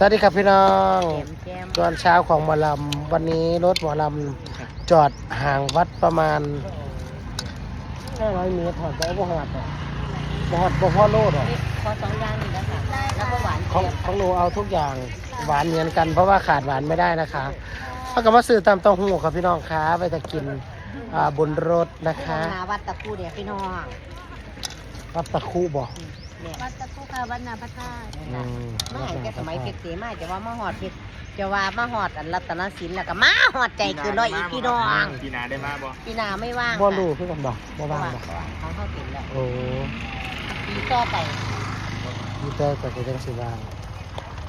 สวัสดีครับพี่น้องแกมแกมตอนเช้าของหมอลำวันนี้รถหมอลำจอดห่างวัดประมาณ500เมตรถอดไปบ่หอดอะบ่หอดบ่พอโลดอะขอสองอย่างนี่นะคะแล้วก็หวานของเจี๊ยบของหนูเอาทุกอย่างหวานเหมือนกัน เพราะว่าขาดหวานไม่ได้นะคะแล้วก็มาซื้อตามเต้าหู้ครับพี่น้องค้าไปจะกินอ่าบนรถนะคะนาวัดตะคูเนี่ยพี่น้องรับตะคุบอก เนี่ยวัดตะคุค่ะวัดนาพระธาตุอืมมาเห็นแกสมัยเพชรเสมาจะว่ามาหอดเพชรจะว่ามาหอดอันรัตนศิลป์แล้วก็มาหอดใจคือร้อยอีกพี่น้องปีหนาได้มาบ่พี่นาไม่ว่างบ่รู้คือกันบอกบ่ว่างบอกของเขาเป็นแล้วโอ้ปีต่อไปมีแต่ก็จะจังสิว่าง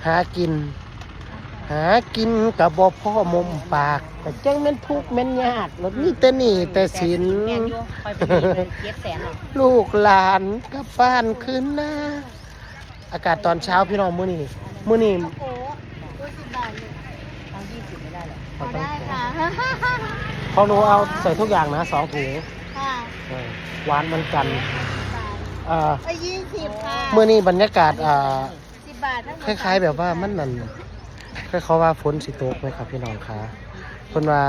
หากิน หากินกับบ่พ่อมมปากแต่จังแม่นทุกข์แม่นยากแล้วมีแต่หนี่แต่สิน แม่นอยู่คอยไปดีเลยเจ็ดแสนหรอกลูกหลานกลับบ้านคืนหน้า อากาศตอนเช้าพี่น้องมื้อนี้มื้อนี้โอ้โหดูสิบบาทเลยเอายี่สิบไม่ได้หรอกพอได้ค่ะของหนูเอาใส่ทุกอย่างนะสองถุงค่ะเออหวานเหมันกันบาทเอ่อเอ้ยยี่สิบค่ะ มื้อนี้บรรยากาศอ่าสิบบาททั้งหมคดล้ายๆแบบว่ามันนั่น คล้ายเขาว่าฝนสิตกไหมครับพี่น้องคะเพิ่นว่า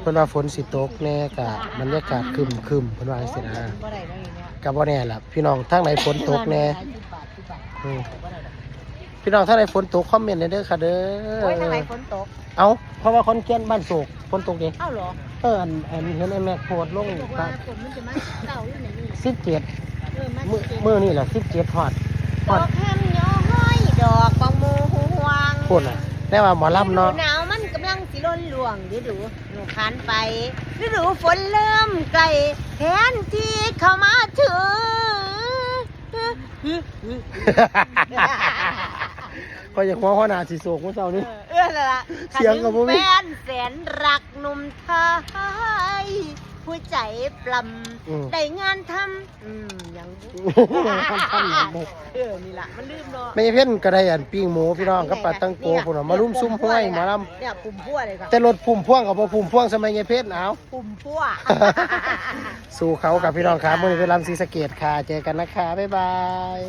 เพิ่นว่าฝนสิตกแน่กะบรรยากาศครึมครึมๆเพิ่นว่าจังซี่นะบ่ได้แล้วอย่างเงี้ยก็บ่แน่ล่ะพี่น้องทางไหนฝนตกแน่สิบบาทสิบบาทอืมบ่ได้หรอกพี่น้องทางไหนฝนตกคอมเมนต์ให้เด้อค่ะเด้โอ้ยทางไหนอฝนตกเอ้าเพราะว่าคนเกียนบ้านโศกฝนตกเด้เอ้าเหรอเอออันอันเห็นไอ้แม่โพดลงบอกว่าผมมันจะมาเก่าอยู่ไหนนี่17เออมามื้อสิบมื้อนี่แหละ17ฮอดดอกแคมย้อยดอกบางมูห่วงพุ่นน่ะ แต่ว่าหมอลำเนาะฤดูหนาวมันกำลังสิล้นหลวงฤดูหนูคานไปฤดูฝนเริ่มใกล้แทนที่เข้ามาถึงก็อยากหัวหัวหน้าสิโศกมื้อเช้านี้ เอื้อละละเสียงกับบ่มี แฟนแสนรักหนุ่มไทย ผู้ใจปลอืมำได้งานทำอืมยังทำอย่างบ่เออนี่ล่ะมันลืมเนาะไม่เพ่นก็ได้อันปิ้งหมูพี่น้องกับปลาตังโกพุ่นน่ะมาลุ่มซุ่มห้วยหมาลเนี่ยปุ่มพั่วเลยค่ะำแต่รถพุ่มพ่วงกับบ่พุ่มพ่วงสมัยยายเพชรเอาปุ่มพั่ว สู่เขากับพี่น้องครับมื้อนี้ไปลำศรีสะเกดค่ะ เจอกันนะคะบ๊ายบาย